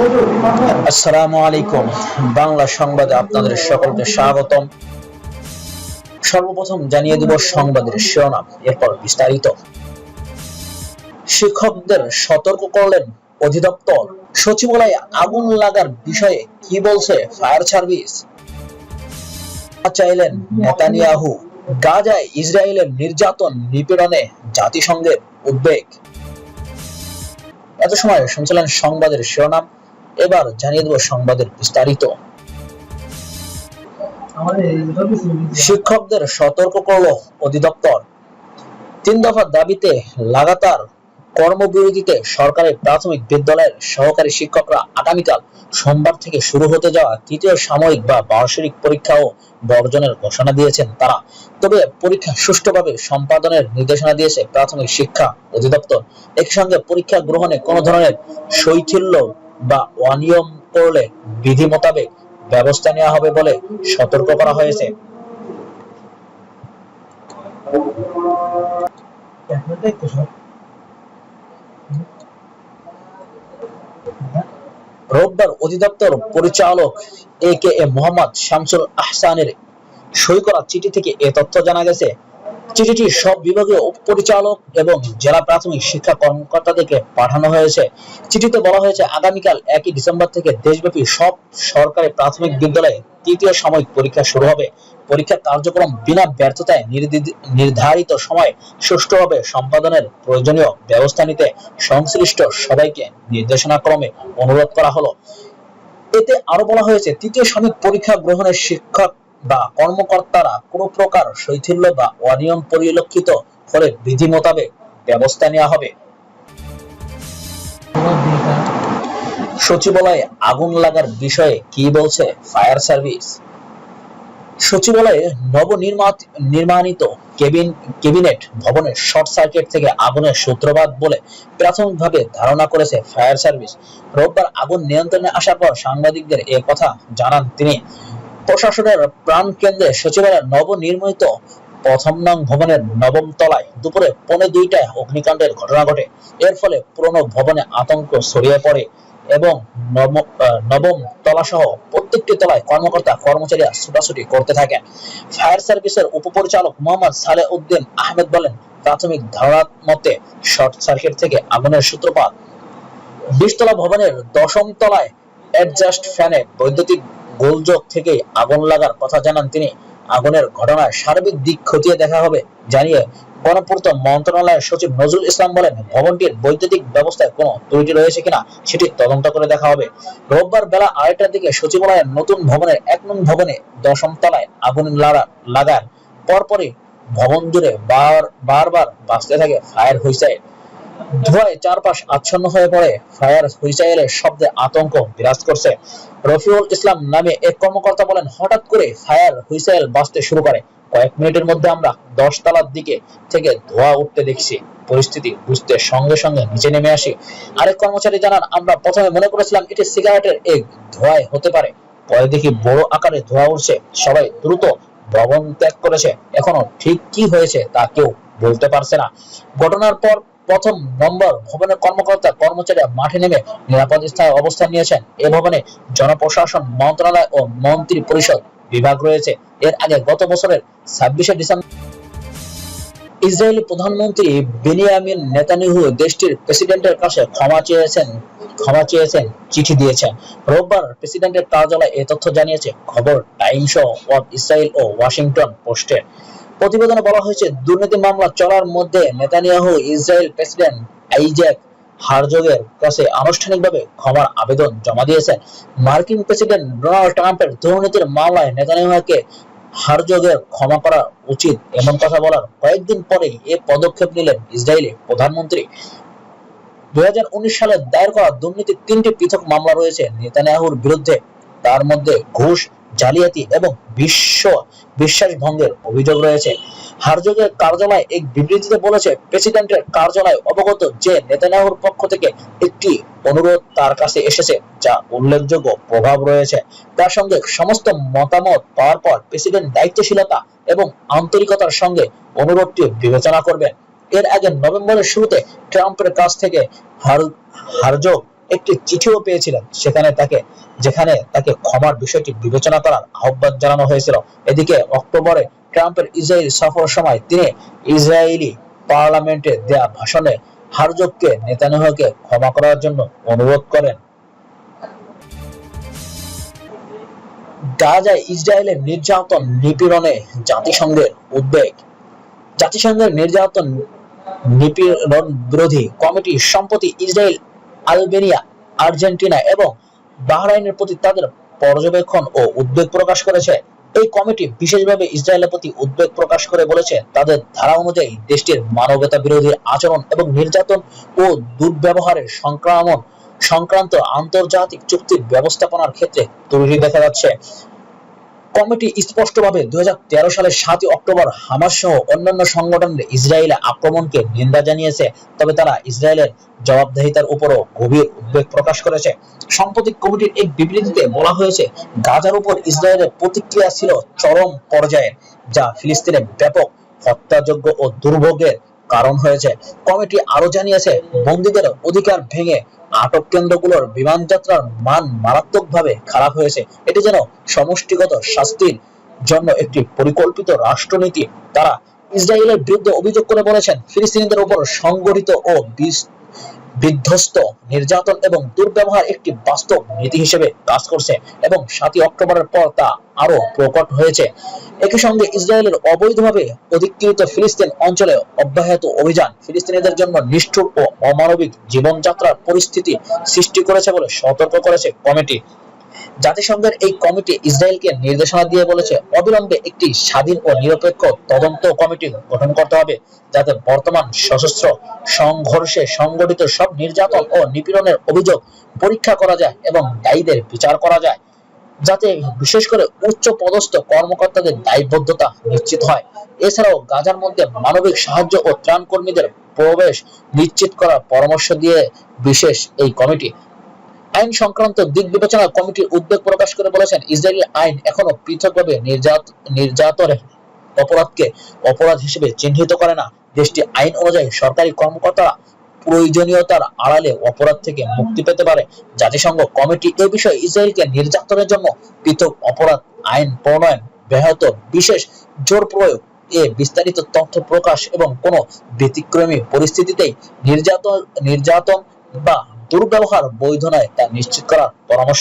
আসসালামু আলাইকুম। বাংলা সংবাদে আপনাদের সকলকে স্বাগতম। সর্বপ্রথম জানিয়ে দেব সংবাদের শিরোনাম, এরপর বিস্তারিত। শিক্ষকদের সতর্ক করলেন অধিদপ্তর। সচিবালয়ে আগুন লাগার বিষয়ে কি বলছে ফায়ার সার্ভিস? চাইলেন নেতানিয়াহু, গাজায় ইসরায়েলের নির্যাতন নিপীড়নে জাতিসংঘের উদ্বেগ। এত সময় শুনছিলেন সংবাদের শিরোনাম এবার জানিয়ে দেব সংবাদের বিস্তারিত। শিক্ষকদের সতর্ক করল অধিদপ্তর। তিন দফা দাবিতে লাগাতার কর্মবিরতিতে সরকারি প্রাথমিক বিদ্যালয়ের সহকারী শিক্ষকরা আগামীকাল সোমবার থেকে শুরু হতে যাওয়া তৃতীয় সাময়িক বা বার্ষিক পরীক্ষাও বর্জনের ঘোষণা দিয়েছেন তারা। তবে পরীক্ষা সুষ্ঠুভাবে সম্পাদনের নির্দেশনা দিয়েছে প্রাথমিক শিক্ষা অধিদপ্তর। একই সঙ্গে পরীক্ষা গ্রহণে কোনো ধরনের শৈথিল্য বা অনিয়ম করলে বিধি মোতাবেক ব্যবস্থা নেওয়া হবে বলে সতর্ক করা হয়েছে। রোববার অধিদপ্তর পরিচালক এ কে এ মোহাম্মদ শামসুল আহসানের সই করা চিঠি থেকে এ তথ্য জানা গেছে। চিঠিটি সব বিভাগীয় উপপরিচালক এবং জেলা প্রাথমিক শিক্ষা কর্মকর্তাদেরকে পাঠানো হয়েছে। চিঠিতে বলা হয়েছে, আগামীকাল একই ডিসেম্বর থেকে দেশব্যাপী সব সরকারি প্রাথমিক বিদ্যালয়ে তৃতীয় সাময়িক পরীক্ষা শুরু হবে। পরীক্ষার কার্যক্রম বিনা ব্যর্থতায় নির্ধারিত সময় সুষ্ঠুভাবে সম্পাদনের প্রয়োজনীয় ব্যবস্থা নিতে সংশ্লিষ্ট সবাইকে নির্দেশনাক্রমে অনুরোধ করা হলো। এতে আরও বলা হয়েছে, তৃতীয় সাময়িক পরীক্ষা গ্রহণের শিক্ষক বা কর্মকর্তারা কোনো প্রকার শৈথিল্য বা অনিয়ম পরিলক্ষিত হলে বিধি মোতাবেক ব্যবস্থা নেওয়া হবে। সচিবালয়ে আগুন লাগার বিষয়ে কি বলছে ফায়ার সার্ভিস? সচিবালয়ে নবনির্মাত, নির্মাণিত কেবিন ক্যাবিনেট ভবনের শর্ট সার্কিট থেকে আগুনের সূত্রপাত বলে প্রাথমিকভাবে ধারণা করেছে ফায়ার সার্ভিস। রোববার আগুন নিয়ন্ত্রণে আসার পর সাংবাদিকদের এ কথা জানান তিনি। প্রশাসনের প্রাণ কেন্দ্রে সচিবালয়ের নবনির্মিত প্রথম নং ভবনের নবম তলায় দুপুরে পৌনে দুইটায় অগ্নিকাণ্ডের ঘটনা ঘটে। এর ফলে পুরনো ভবনে আতঙ্ক ছড়িয়ে পড়ে এবং নবম তলা সহ প্রত্যেকটি তলায় কর্মকর্তা, কর্মচারীরা ছুটাছুটি করতে থাকেন। ফায়ার সার্ভিসের উপপরিচালক মোহাম্মদ সালে উদ্দিন আহমেদ বলেন, প্রাথমিক ধারণা মতে শর্ট সার্কিট থেকে আগুনের সূত্রপাত। বিশতলা ভবনের দশম তলায় অ্যাডজাস্ট ফ্যানে বৈদ্যুতিক গোলযোগ থেকে আগুন লাগার কথা জানান তিনি। আগুনের ঘটনায় সার্বিক দিক খতিয়ে দেখা হবে জানিয়ে গণপূর্ত মন্ত্রণালয়ের সচিব নজরুল ইসলাম বলেন, ভবনটির বৈদ্যুতিক ব্যবস্থায় কোনো ত্রুটি রয়েছে কিনা সেটি তদন্ত করে দেখা হবে। রোববার বেলা আড়াইটার দিকে সচিবালয়ের নতুন ভবনের এক নং ভবনে দশম তলায় আগুন লাগার পরপরই ভবন জুড়ে বার বারবার বাঁচতে থাকে ফায়ার হুইসাইল। ধোঁয়ায় চারপাশ আচ্ছন্ন হয়ে পড়ে, ফায়ার হুইসাইলের শব্দে আতঙ্ক বিরাজ করছে। রফিউল ইসলাম নামে এক কর্মকর্তা বলেন, হঠাৎ করে ফায়ার হুইসাইল বাজতে শুরু করে। কয়েক মিনিটের মধ্যে আমরা দশ তলার দিকে থেকে ধোঁয়া উঠতে দেখছি। পরিস্থিতি বুঝতে সঙ্গে সঙ্গে নিচে নেমে আসি। আরেক কর্মচারী জানান, আমরা প্রথমে মনে করেছিলাম এটি সিগারেটের এক ধোঁয়ায় হতে পারে। পরে দেখি বড় আকারে ধোঁয়া উঠছে। সবাই দ্রুত ভবন ত্যাগ করেছে। এখনও ঠিক কি হয়েছে তা কেউ বলতে পারছে না। ঘটনার পর প্রথম নম্বর ভবনের কর্মকর্তা কর্মচারীরা মাঠে নেমে নিরাপদ স্থানে অবস্থান নিয়েছেন। এ ভবনে জনপ্রশাসন, মন্ত্রণালয় ও মন্ত্রী পরিষদ বিভাগ রয়েছে। এর আগে গত বছরের ছাব্বিশে ডিসেম্বর ইসরায়েলি প্রধানমন্ত্রী বেনিয়ামিন নেতানিয়াহু দেশটির প্রেসিডেন্টের কাছে ক্ষমা চেয়েছেন ক্ষমা চেয়েছেন, চিঠি দিয়েছেন। রোববার প্রেসিডেন্টের কার্যালয় এ তথ্য জানিয়েছে খবর টাইমস অফ ইসরায়েল ও ওয়াশিংটন পোস্টের প্রতিবেদনে বলা হয়েছে, দুর্নীতি মামলা চলার মধ্যে নেতানিয়াহু ইসরায়েল প্রেসিডেন্ট আইজ্যাক হারজগের কাছে আনুষ্ঠানিকভাবে ক্ষমার আবেদন জমা দিয়েছেন। মার্কিন প্রেসিডেন্ট ডোনাল্ড ট্রাম্পের দুর্নীতির মামলায় নেতানিয়াহুকে হারজগের ক্ষমা করা উচিত এমন কথা বলার কয়েকদিন পরেই এ পদক্ষেপ নিলেন ইসরায়েলি প্রধানমন্ত্রী। দু হাজার উনিশ সালে দায়ের করা দুর্নীতির তিনটি পৃথক মামলা রয়েছে নেতানিয়াহুর বিরুদ্ধে। তার মধ্যে ঘুষ জালিয়াতি এবং বিশ্ব বিশ্বাস ভঙ্গের অভিযোগ রয়েছে। হারজগের কার্যালয় এক বিবৃতিতে বলেছে, প্রেসিডেন্টের কার্যালয় অবগত যে নেতানিয়াহুর পক্ষ থেকে একটি অনুরোধ তার কাছে এসেছে, যা উল্লেখযোগ্য প্রভাব রয়েছে। তার সঙ্গে সমস্ত মতামত পাওয়ার পর প্রেসিডেন্ট দায়িত্বশীলতা এবং আন্তরিকতার সঙ্গে অনুরোধটি বিবেচনা করবেন। এর আগে নভেম্বরের শুরুতে ট্রাম্পের কাছ থেকে হার হারজোগ একটি চিঠিও পেয়েছিলেন। সেখানে তাকে, যেখানে তাকে ক্ষমার বিষয়টি বিবেচনা করার আহ্বান জানানো হয়েছিল। এদিকে অক্টোবরে ট্রাম্পের ইসরায়েল সফর সময় তিনি ইসরায়েলি পার্লামেন্টে দেয়া ভাষণে হারজোককে নেতানিয়াহুকে ক্ষমা করার জন্য অনুরোধ করেন। গাজায় ইসরায়েলের নির্যাতন নিপীড়নে জাতিসংঘের উদ্বেগ। জাতিসংঘের নির্যাতন নিপীড়ন বিরোধী কমিটি সম্প্রতি ইসরায়েল আলবেনিয়া, আর্জেন্টিনা এবং বাহরাইনের প্রতি তাদের পর্যবেক্ষণ ও উদ্বেগ প্রকাশ করেছে। এই কমিটি বিশেষভাবে ইসরায়েলের প্রতি উদ্বেগ প্রকাশ করে বলেছে, তাদের ধারা অনুযায়ী দেশটির মানবতা বিরোধী আচরণ এবং নির্যাতন ও দুর্ব্যবহারের সংক্রমণ সংক্রান্ত আন্তর্জাতিক চুক্তির ব্যবস্থাপনার ক্ষেত্রে ত্রুটি দেখা যাচ্ছে। কমিটি স্পষ্টভাবে দুই হাজার তেরো সালের সাতই অক্টোবর হামাস সহ অন্যান্য সংগঠনের ইসরায়েলে আক্রমণকে নিন্দা জানিয়েছে। তবে তারা ইসরায়েলের জবাবদাহিতার উপরও গভীর উদ্বেগ প্রকাশ করেছে। সাম্প্রতিক কমিটির এক বিবৃতিতে বলা হয়েছে, গাজার উপর ইসরায়েলের প্রতিক্রিয়া ছিল চরম পর্যায়ের, যা ফিলিস্তিনে ব্যাপক হত্যাযোগ্য ও দুর্ভোগের কারণ হয়েছে। কমিটি আরও জানিয়েছে, বন্দীদের অধিকার ভেঙে আটক কেন্দ্রগুলোর বিমান যাত্রার মান মারাত্মকভাবে খারাপ হয়েছে। এটি যেন সমষ্টিগত শাস্তির জন্য একটি পরিকল্পিত রাষ্ট্রনীতি। তারা ইসরায়েলের বিরুদ্ধে অভিযোগ করে বলেছেন, ফিলিস্তিনিদের উপর সংগঠিত ও বিস- বিধ্বস্ত, নির্যাতন এবং দুর্ব্যবহার একটি বাস্তব নীতি হিসেবে কাজ করছে এবং সাতই অক্টোবরের পর তা আরও প্রকট হয়েছে। একই সঙ্গে ইসরায়েলের অবৈধভাবে অধিকৃত ফিলিস্তিন অঞ্চলে অব্যাহত অভিযান ফিলিস্তিনিদের জন্য নিষ্ঠুর ও অমানবিক জীবনযাত্রার পরিস্থিতি সৃষ্টি করেছে বলে সতর্ক করেছে কমিটি। জাতিসংঘের এই কমিটি ইসরায়েলকে নির্দেশনা দিয়ে বলেছে, অবিলম্বে একটি স্বাধীন ও নিরপেক্ষ তদন্ত কমিটি গঠন করতে হবে, যাতে বর্তমান সশস্ত্র সংঘর্ষে সংগঠিত সব নির্যাতন ও নিপীড়নের অভিযোগ পরীক্ষা করা যায় এবং দায়ীদের বিচার করা যায়, যাতে বিশেষ করে উচ্চ পদস্থ কর্মকর্তাদের দায়বদ্ধতা নিশ্চিত হয়। এছাড়াও গাজার মধ্যে মানবিক সাহায্য ও ত্রাণ কর্মীদের প্রবেশ নিশ্চিত করার পরামর্শ দিয়ে বিশেষ এই কমিটি আইন সংক্রান্ত দিক বিবেচনা কমিটির উদ্বেগ প্রকাশ করে বলেছেন, ইসরায়েলি আইন এখনও পৃথকভাবে নির্যাত নির্যাতনের অপরাধকে অপরাধ হিসেবে চিহ্নিত করে না। দেশটি আইন অনুযায়ী সরকারি কর্মকর্তারা প্রয়োজনীয়তার আড়ালে অপরাধ থেকে মুক্তি পেতে পারে। জাতিসংঘ কমিটি এ বিষয়ে ইসরায়েলকে নির্যাতনের জন্য পৃথক অপরাধ আইন প্রণয়ন ব্যাহত বিশেষ জোর প্রয়োগ এ বিস্তারিত তথ্য প্রকাশ এবং কোনো ব্যতিক্রমী পরিস্থিতিতেই নির্যাতন নির্যাতন বা দুর্ব্যবহার বৈধ নয় তা নিশ্চিত করার পরামর্শ